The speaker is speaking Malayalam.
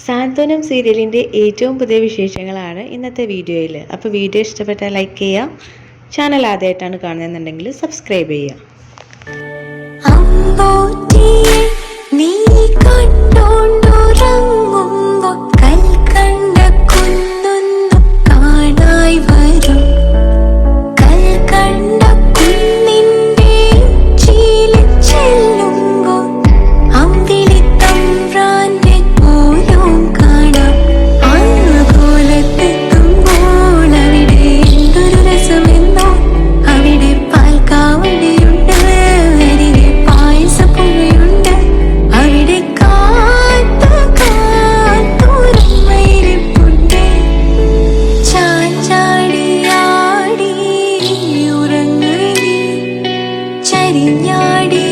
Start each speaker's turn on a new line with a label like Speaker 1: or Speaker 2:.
Speaker 1: സാന്ത്വനം സീരിയലിന്റെ ഏറ്റവും പുതിയ വിശേഷങ്ങളാണ് ഇന്നത്തെ വീഡിയോയിൽ. അപ്പോൾ വീഡിയോ ഇഷ്ടപ്പെട്ടാൽ ലൈക്ക് ചെയ്യുക ചാനൽ ആദ്യമായിട്ടാണ് കാണുന്നതെന്നുണ്ടെങ്കിൽ സബ്സ്ക്രൈബ് ചെയ്യുക.
Speaker 2: đi nhoi đi.